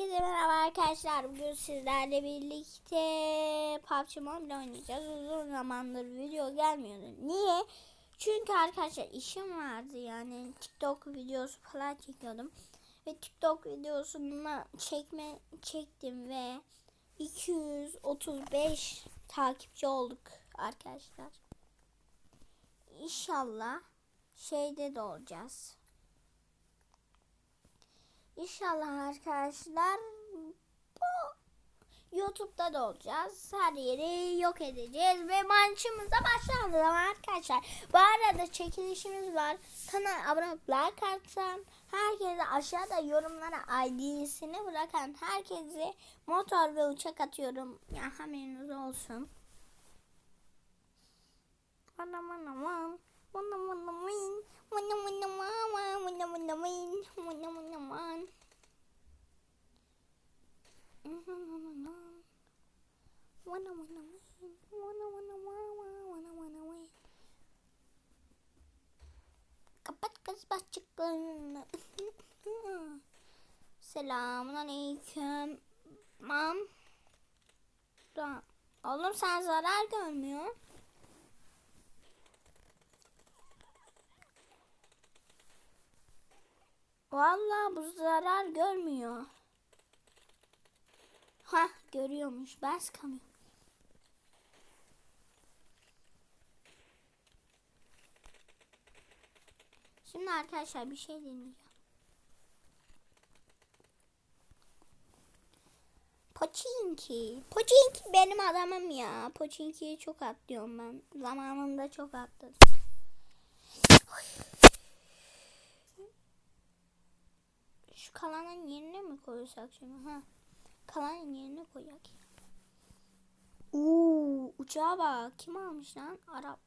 Herkese merhaba arkadaşlar. Bugün sizlerle birlikte PUBG Mobile oynayacağız. Uzun zamandır video gelmiyordu. Niye? Çünkü arkadaşlar işim vardı yani TikTok videosu falan çekiyordum. Ve TikTok videosunu çekme çektim ve 235 takipçi olduk arkadaşlar. İnşallah şeyde de olacağız. İnşallah arkadaşlar bu YouTube'da da olacağız. Her yeri yok edeceğiz ve maçımıza başladı ama arkadaşlar. Bu arada çekilişimiz var. Kanala abone olup like atsan, herkese aşağıda yorumlara ID'sini bırakan herkese motor ve uçak atıyorum. Ya haberiniz olsun. Bana bana bana. Kapat kız başlıklarını. Selamun aleyküm. Mam. Oğlum sen zarar görmüyor. Vallahi bu zarar görmüyor. Ha görüyormuş. Ben sıkamıyorum. Şimdi arkadaşlar bir şey deneyeceğim. Poçinki. Poçinki benim adamım ya. Poçinki'yi çok atlıyorum ben. Zamanında çok atladım. Şu kalanın yerine mi koysak şimdi? Ha. Kalanın yerine koyak. Uuu uçağa bak. Kim almış lan? Arap.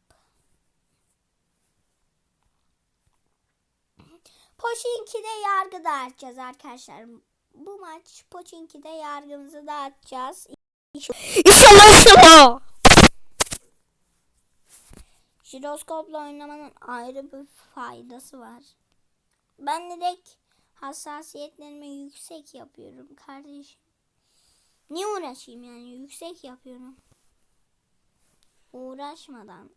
Poçinki'de yargı dağıtacağız arkadaşlar. Bu maç Poçinki'de yargımızı dağıtacağız. İnşallah inşallah. Jiroskopla oynamanın ayrı bir faydası var. Ben direkt hassasiyetlerimi yüksek yapıyorum kardeşim. Niye uğraşayım yani yüksek yapıyorum. Uğraşmadan.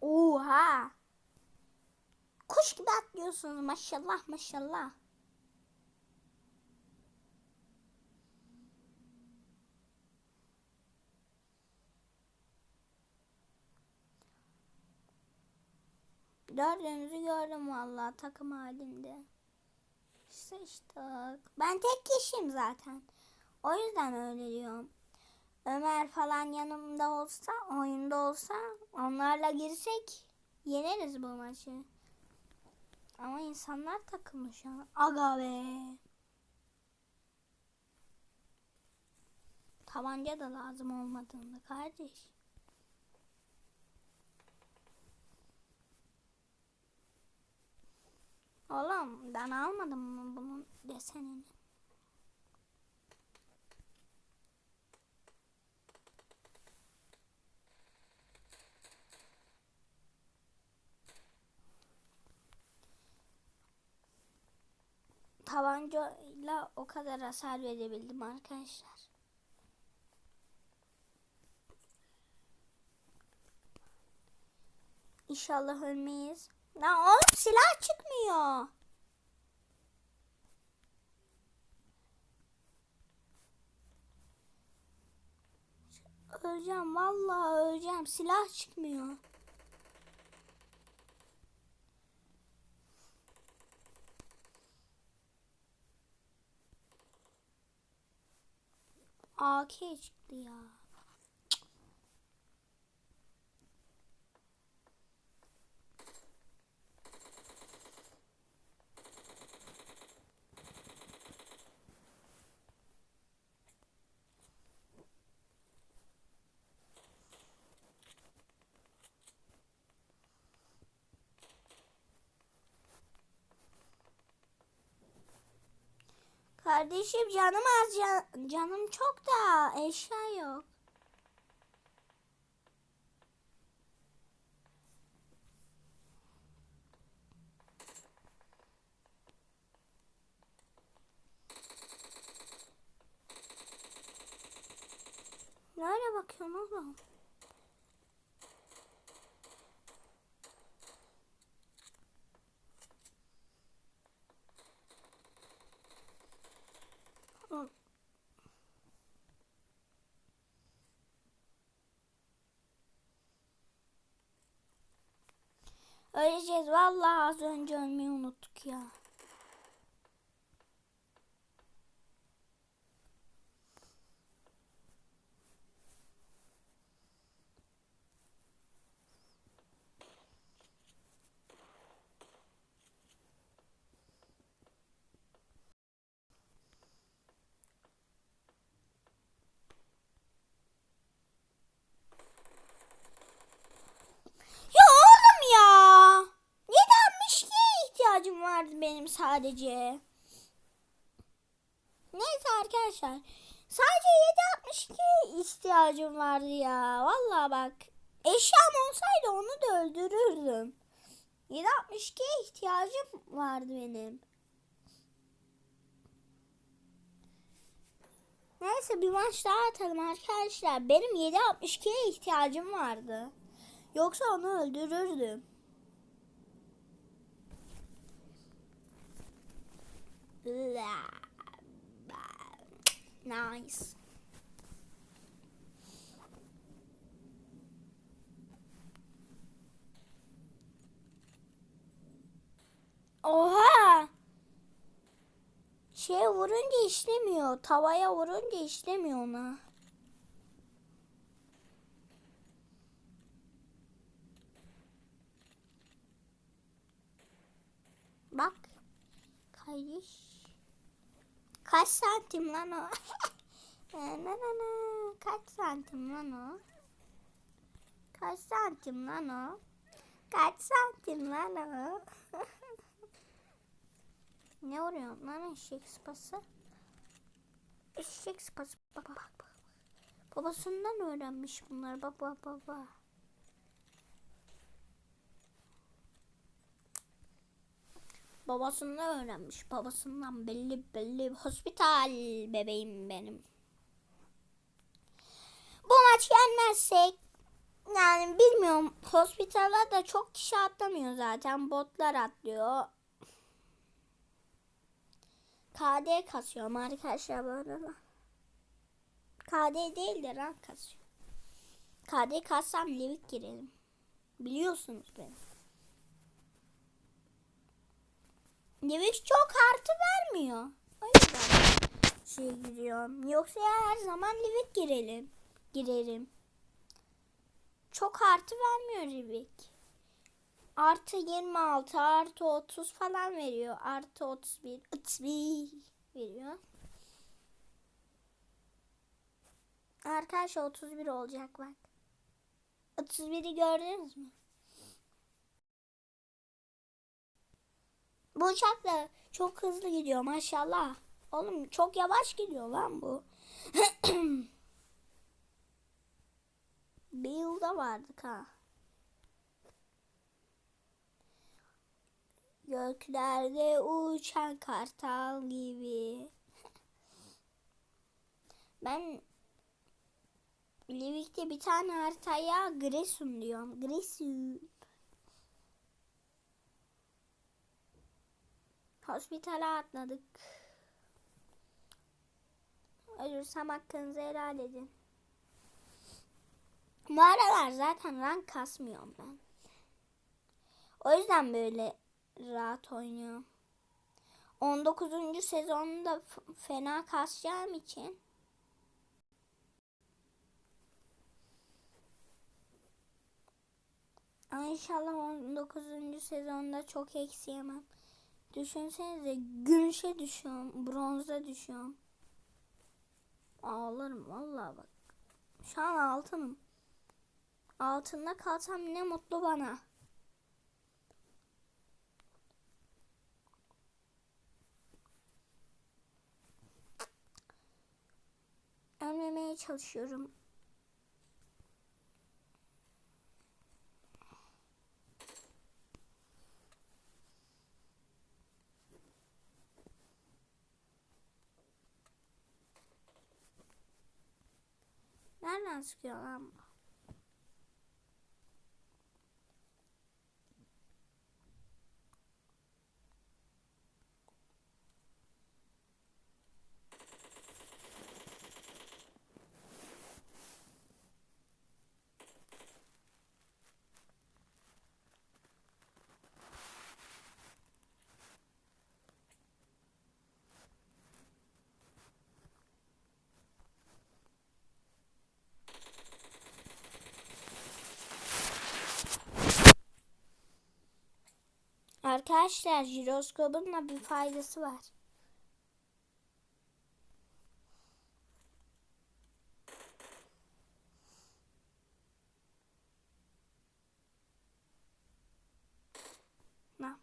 Oha. Kuş gibi atlıyorsunuz maşallah maşallah. Dördünüzü gördüm vallahi takım halinde. Sıçtık. Ben tek kişiyim zaten. O yüzden öyle diyorum. Ömer falan yanımda olsa, oyunda olsa onlarla girsek yeneriz bu maçı. Ama insanlar takımı şu an. Aga be. Tabanca da lazım olmadığında kardeş. Oğlum ben almadım mı bunun desenini? Tabancayla o kadar hasar verebildim arkadaşlar. İnşallah ölmeyiz. Lan oğlum silah çıkmıyor. Öleceğim vallahi öleceğim. Silah çıkmıyor. AK çıktı ya. Kardeşim canım az can, canım çok da eşya yok. Nereye bakıyorsun oğlum? Öleceğiz. Vallahi az önce ölmeyi unuttuk ya. Ya oğlum ya. 762'ye ihtiyacım vardı benim sadece. Neyse arkadaşlar. Sadece 762 ihtiyacım vardı ya. Vallahi bak. Eşyam olsaydı onu da öldürürdüm. 762'ye ihtiyacım vardı benim. Neyse bir maç daha atalım arkadaşlar. Benim 762'ye ihtiyacım vardı. Yoksa onu öldürürdüm. Nice. Oha! Şeye vurunca işlemiyor. Tavaya vurunca işlemiyor ona. Bak. Kardeş. Kaç santim lan o? na na na. Kaç santim lan o? Kaç santim lan o? Kaç santim lan o? ne vuruyorsun lan eşek sıpası? Eşek sıpası. Baba bak bak. Babasından öğrenmiş bunlar. Baba baba. Babasından öğrenmiş. Babasından belli belli. Hospital bebeğim benim. Bu maç yenmezsek yani bilmiyorum. Hospitala da çok kişi atlamıyor zaten. Botlar atlıyor. KD kasıyorum arkadaşlar böyle. KD değil de rank kasıyor. KD kassam Livik girelim. Biliyorsunuz beni. Livik çok artı vermiyor. O yüzden şey giriyorum. Yoksa her zaman Livik girelim. Girerim. Çok artı vermiyor Livik. Artı 26, artı 30 falan veriyor. Artı 31, 31 veriyor. Arkadaşlar 31 olacak bak. 31'i gördünüz mü? Bu uçak da çok hızlı gidiyor maşallah. Oğlum çok yavaş gidiyor lan bu. Bir yılda vardık ha. Göklerde uçan kartal gibi. Ben Livik'te bir tane haritaya Gresum diyorum. Gresum. Hospitale atladık. Ölürsem hakkınızı helal edin. Bu aralar zaten rank kasmıyorum ben. O yüzden böyle rahat oynuyorum. 19. sezonda fena kasacağım için inşallah 19. sezonda çok eksi yemem. Düşünsenize gümüşe düşüyorum. Bronza düşüyorum. Ağlarım vallahi bak. Şu an altınım. Altında kalsam ne mutlu bana. Ölmemeye çalışıyorum. Nereden sıkıyor lan? Arkadaşlar jiroskopun da bir faydası var. Ne?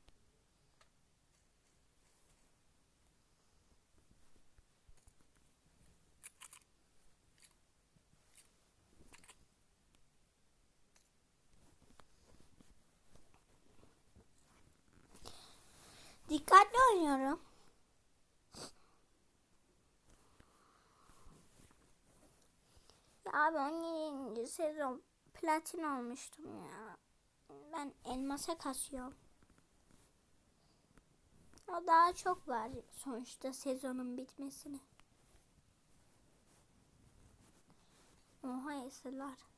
Dikkatli oynuyorum. Ya abi 17. sezon platin olmuştum ya. Ben elmasa kasıyorum. O daha çok var sonuçta sezonun bitmesine. Oha eserler.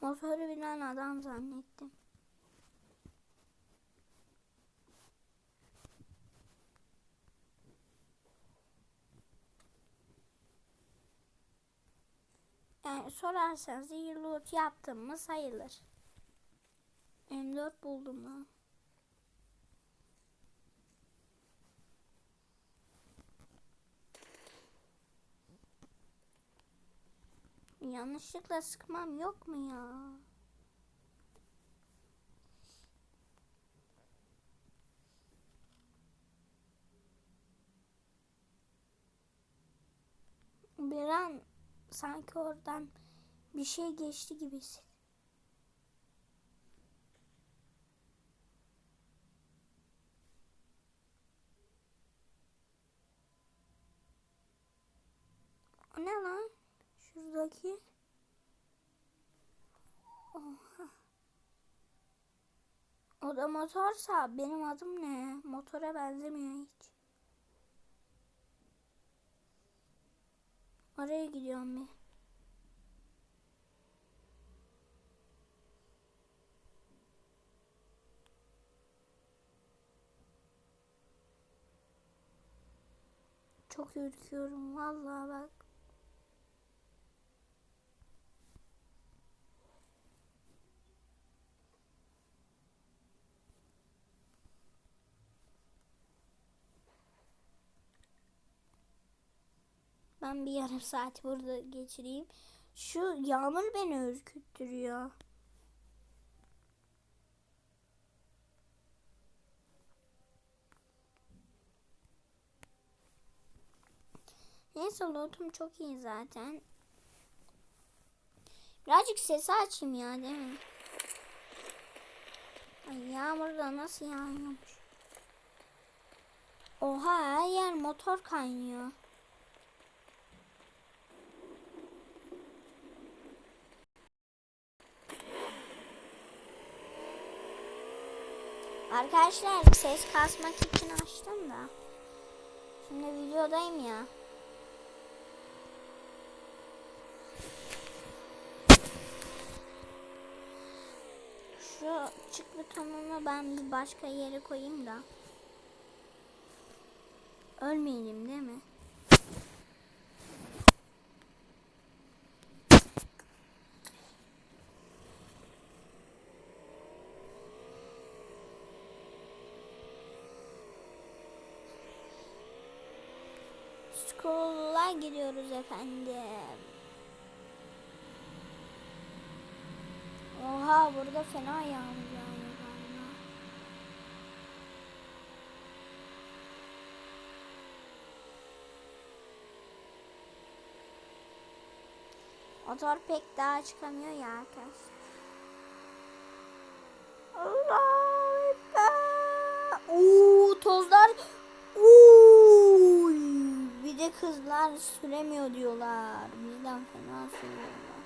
Motoru binen adam zannettim. Yani sorarsanız iyi loot yaptım mı sayılır. M4 buldum lan. Yanlışlıkla sıkmam yok mu ya? Bir an sanki oradan bir şey geçti gibisin. O ne lan? Şuradaki. Oha. O da motorsa benim adım ne? Motora benzemiyor hiç. Oraya gidiyorum bir. Çok ürküyorum vallahi bak. Ben bir yarım saat burada geçireyim. Şu yağmur beni ürküttürüyor. Neyse lootum çok iyi zaten. Birazcık sesi açayım ya değil mi? Ay yağmur da nasıl yağıyormuş. Oha her yer motor kaynıyor. Arkadaşlar ses kasmak için açtım da. Şimdi videodayım ya. Şu çık butonunu ben bir başka yere koyayım da. Ölmeyelim değil mi? Scroll'a gidiyoruz efendim. Oha burada fena yağmur galiba. Motor pek daha çıkamıyor ya arkadaşlar. Allah Ekber. Oo tozlar. Kızlar süremiyor diyorlar. Bizden fena sürüyorlar.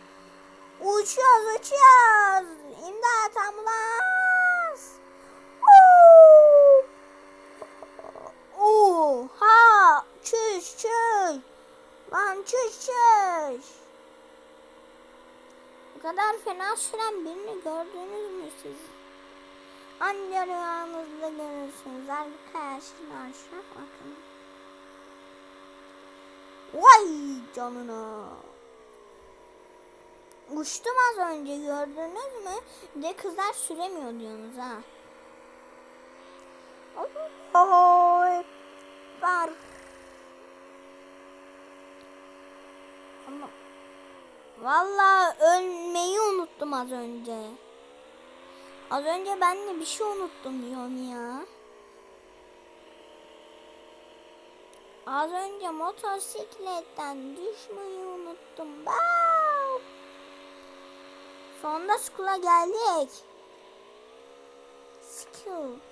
Uçuyoruz uçuyoruz. İmdat ambulans. Oha! Çüş çüş! Lan çüş çüş! Bu kadar fena süren birini gördünüz mü siz? Anca rüyanızda görürsünüz arkadaşlar. Bakın. Vay canına. Uçtum az önce gördünüz mü? De kızlar süremiyor diyorsunuz ha. Oy var. Ama Vallahi ölmeyi unuttum az önce. Az önce ben de bir şey unuttum diyorum ya. Az önce motosikletten düşmeyi unuttum. Bau! Sonunda skula geldik. Skill.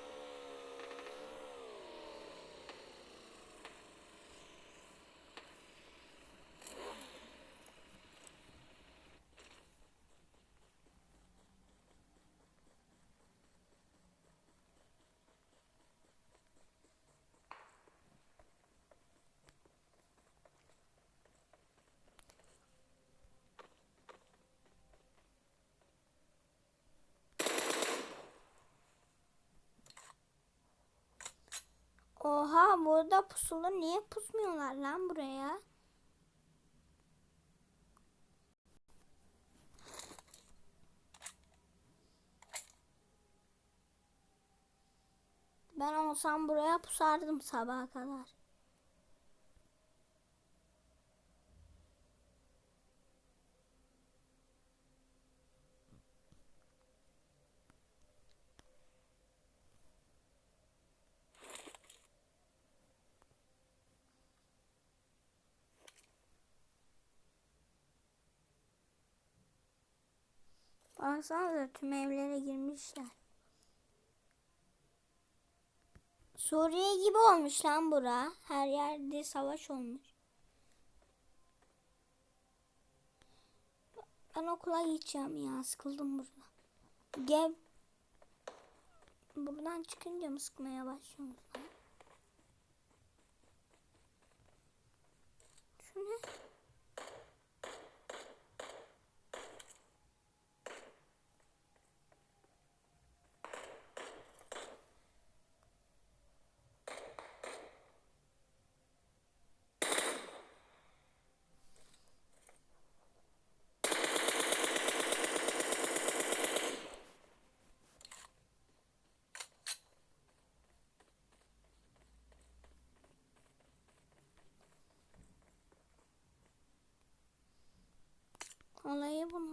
Oha burada pusulu niye pusmuyorlar lan buraya? Ben olsam buraya pusardım sabaha kadar. Baksanıza tüm evlere girmişler. Suriye gibi olmuş lan bura. Her yerde savaş olmuş. Ben okula gideceğim ya. Sıkıldım burada. Gel. Buradan çıkınca mı sıkmaya başlıyoruz lan? Şu ne?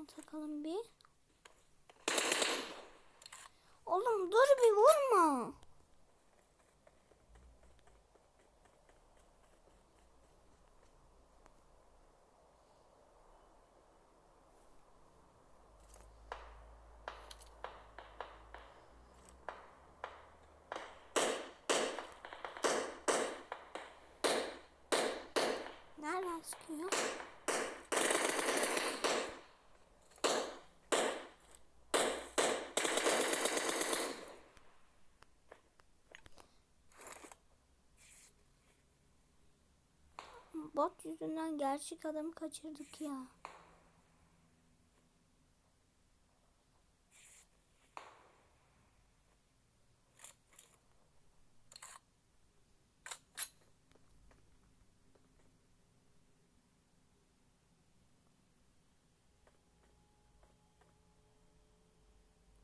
Takalım bir. Oğlum dur bir vurma. Nereden sıkıyor? Bot yüzünden gerçek adamı kaçırdık ya.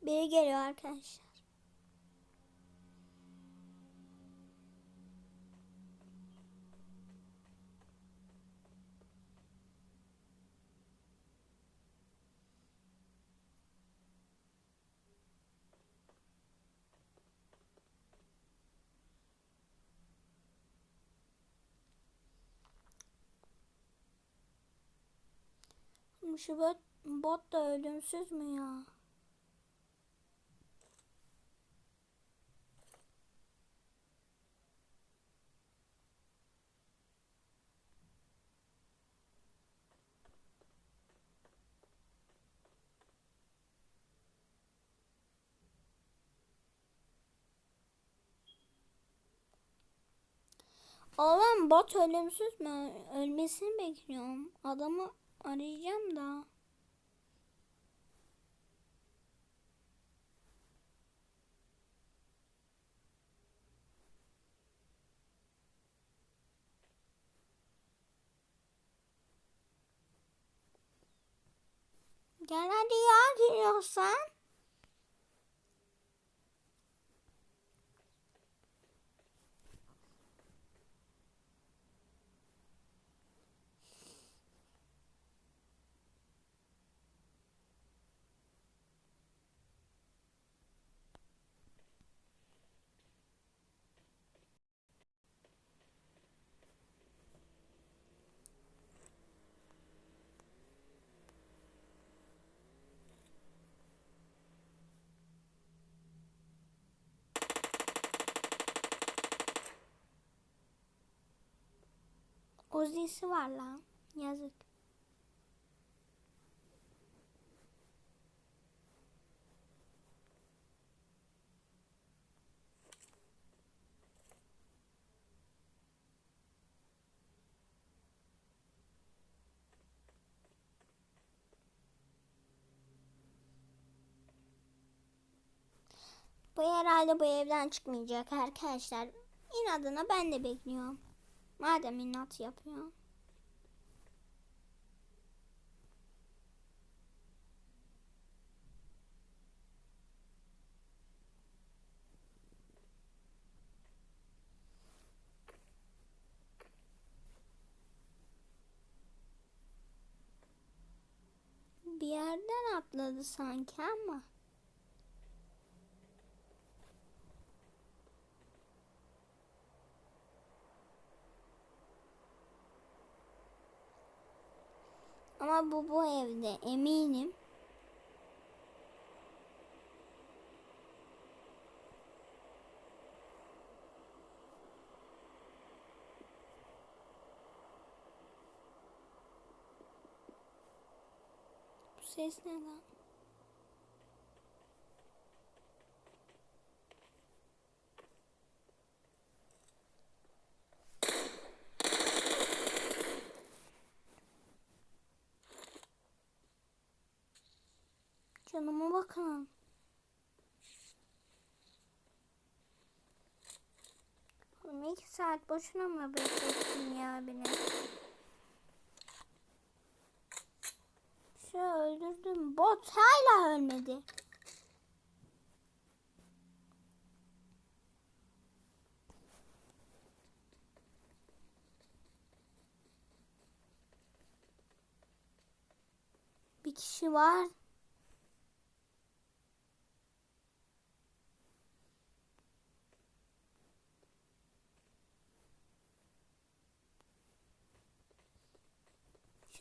Biri geliyor arkadaşlar. Şu bot, bot da ölümsüz mü ya? Oğlum bot ölümsüz mü? Ölmesini bekliyorum. Adamı arayacağım da. Gel hadi ya giriyorsan. Ozisi var lan. Yazık. Bu herhalde bu evden çıkmayacak arkadaşlar. İnadına ben de bekliyorum. Madem inat yapıyor. Bir yerden atladı sanki ama. Ama bu bu evde eminim. Bu ses ne lan? Canıma bakın. Oğlum iki saat boşuna mı beklettin ya beni? Şu öldürdüm. Bot hala ölmedi. Bir kişi var.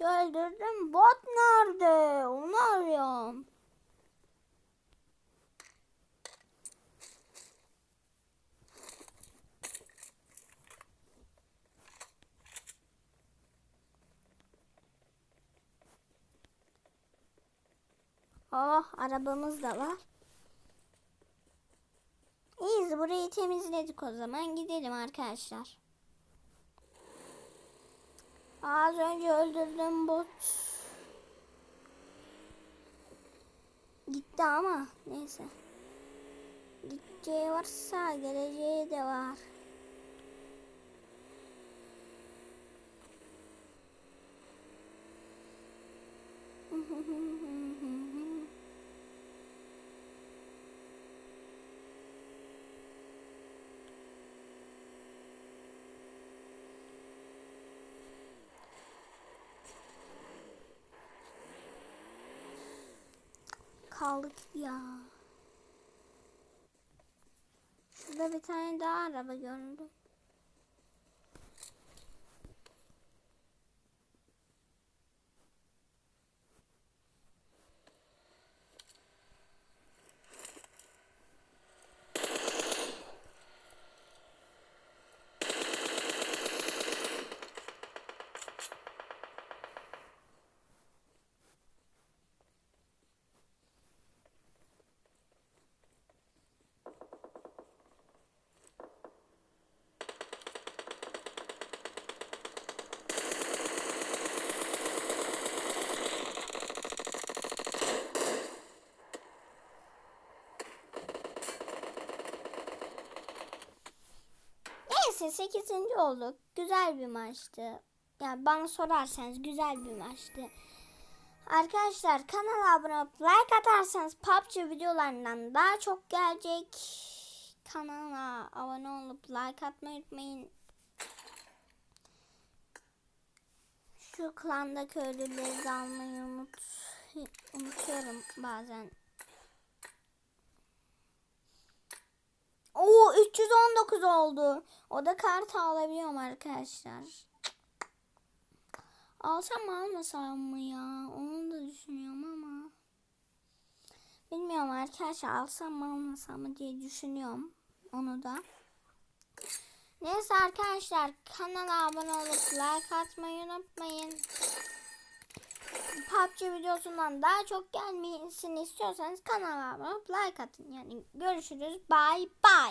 Öldürdüm. Bot nerede? Onu arıyorum. Oh arabamız da var. İyiyiz burayı temizledik o zaman gidelim arkadaşlar. Az önce öldürdüm bot. Gitti ama neyse. Gideceği varsa geleceği de var. Kaldık ya. Şurada bir tane daha araba gördüm. Neyse 8. olduk. Güzel bir maçtı. Yani bana sorarsanız güzel bir maçtı. Arkadaşlar kanala abone olup like atarsanız PUBG videolarından daha çok gelecek. Kanala abone olup like atmayı unutmayın. Şu klandaki ödülleri almayı unut, unutuyorum bazen. Oo 319 oldu. O da kart alabiliyorum arkadaşlar. Alsam mı almasam mı ya? Onu da düşünüyorum ama. Bilmiyorum arkadaşlar alsam mı almasam mı diye düşünüyorum. Onu da. Neyse arkadaşlar kanala abone olup like atmayı unutmayın. PUBG videosundan daha çok gelmesini istiyorsanız kanala abone olup like atın. Yani görüşürüz. Bye bye.